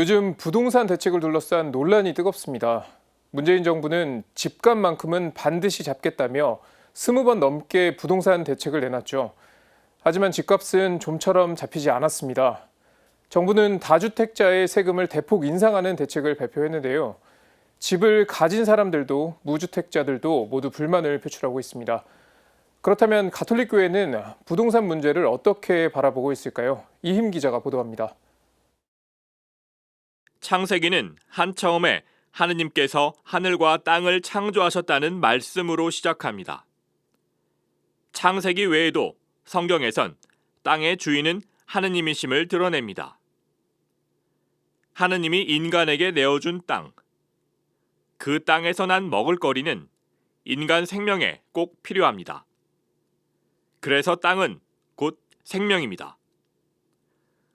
요즘 부동산 대책을 둘러싼 논란이 뜨겁습니다. 문재인 정부는 집값만큼은 반드시 잡겠다며 스무 번 넘게 부동산 대책을 내놨죠. 하지만 집값은 좀처럼 잡히지 않았습니다. 정부는 다주택자의 세금을 대폭 인상하는 대책을 발표했는데요. 집을 가진 사람들도 무주택자들도 모두 불만을 표출하고 있습니다. 그렇다면 가톨릭 교회는 부동산 문제를 어떻게 바라보고 있을까요? 이힘 기자가 보도합니다. 창세기는 한 처음에 하느님께서 하늘과 땅을 창조하셨다는 말씀으로 시작합니다. 창세기 외에도 성경에선 땅의 주인은 하느님이심을 드러냅니다. 하느님이 인간에게 내어준 땅. 그 땅에서 난 먹을거리는 인간 생명에 꼭 필요합니다. 그래서 땅은 곧 생명입니다.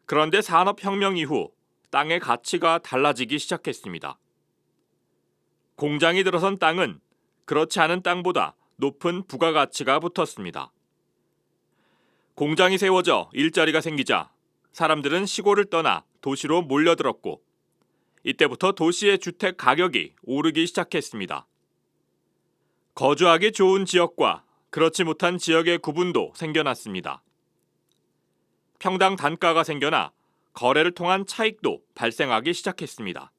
그런데 산업혁명 이후 땅의 가치가 달라지기 시작했습니다. 공장이 들어선 땅은 그렇지 않은 땅보다 높은 부가가치가 붙었습니다. 공장이 세워져 일자리가 생기자 사람들은 시골을 떠나 도시로 몰려들었고 이때부터 도시의 주택 가격이 오르기 시작했습니다. 거주하기 좋은 지역과 그렇지 못한 지역의 구분도 생겨났습니다. 평당 단가가 생겨나 거래를 통한 차익도 발생하기 시작했습니다.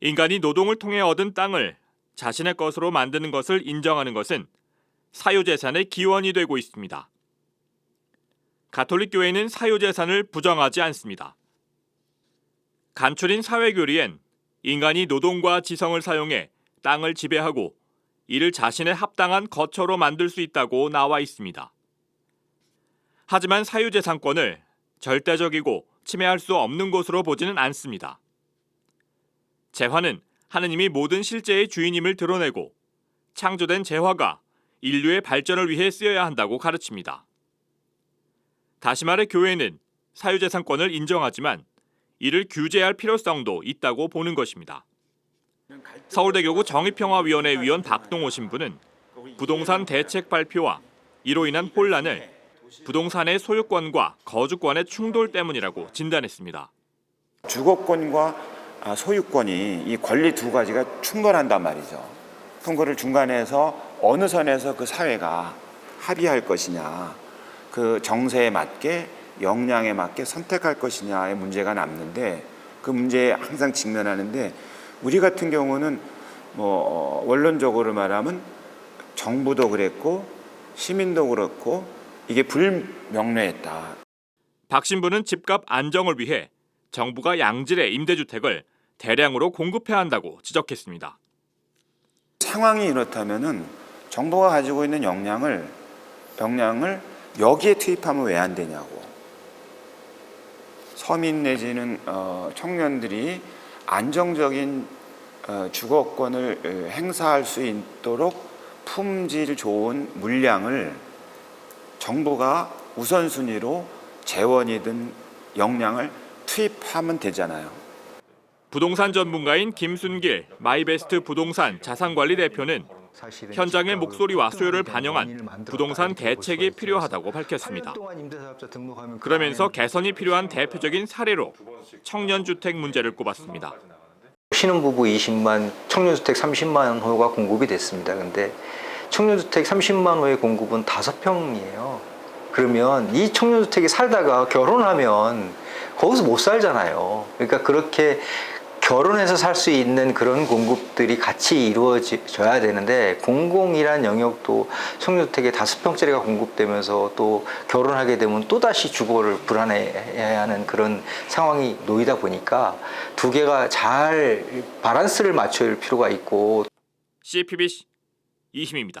인간이 노동을 통해 얻은 땅을 자신의 것으로 만드는 것을 인정하는 것은 사유재산의 기원이 되고 있습니다. 가톨릭 교회는 사유재산을 부정하지 않습니다. 간추린 사회교리엔 인간이 노동과 지성을 사용해 땅을 지배하고 이를 자신의 합당한 거처로 만들 수 있다고 나와 있습니다. 하지만 사유재산권을 절대적이고 침해할 수 없는 것으로 보지는 않습니다. 재화는 하느님이 모든 실제의 주인임을 드러내고 창조된 재화가 인류의 발전을 위해 쓰여야 한다고 가르칩니다. 다시 말해 교회는 사유재산권을 인정하지만 이를 규제할 필요성도 있다고 보는 것입니다. 서울대교구 정의평화위원회 위원 박동호 신부는 부동산 대책 발표와 이로 인한 혼란을 부동산의 소유권과 거주권의 충돌 때문이라고 진단했습니다. 주거권과 아, 소유권이 이 권리 두 가지가 충돌한단 말이죠. 그럼 그를 중간에서 어느 선에서 그 사회가 합의할 것이냐, 그 정세에 맞게 역량에 맞게 선택할 것이냐의 문제가 남는데 그 문제에 항상 직면하는데 우리 같은 경우는 뭐 어, 원론적으로 말하면 정부도 그랬고 시민도 그렇고 이게 불명료했다. 박 신부는 집값 안정을 위해 정부가 양질의 임대주택을 대량으로 공급해야 한다고 지적했습니다. 상황이 이렇다면은 정부가 가지고 있는 역량을 역량을 여기에 투입하면 왜 안 되냐고. 서민 내지는 어, 청년들이 안정적인 어, 주거권을 어, 행사할 수 있도록 품질 좋은 물량을 정부가 우선순위로 재원이든 역량을 투입하면 되잖아요. 부동산 전문가인 김순길 마이베스트 부동산 자산관리 대표는 현장의 목소리와 수요를 반영한 부동산 대책이 필요하다고 밝혔습니다. 그러면서 개선이 필요한 대표적인 사례로 청년주택 문제를 꼽았습니다. 신혼부부 20만, 청년주택 30만 호가 공급이 됐습니다. 근데 청년주택 30만 호의 공급은 5평이에요. 그러면 이 청년주택에 살다가 결혼하면 거기서 못 살잖아요. 그러니까 그렇게 결혼해서 살 수 있는 그런 공급들이 같이 이루어져야 되는데 공공이란 영역도 청년주택에 다섯 평짜리가 공급되면서 또 결혼하게 되면 또 다시 주거를 불안해해야 하는 그런 상황이 놓이다 보니까 두 개가 잘 바란스를 맞출 필요가 있고 CPBC 이힘입니다.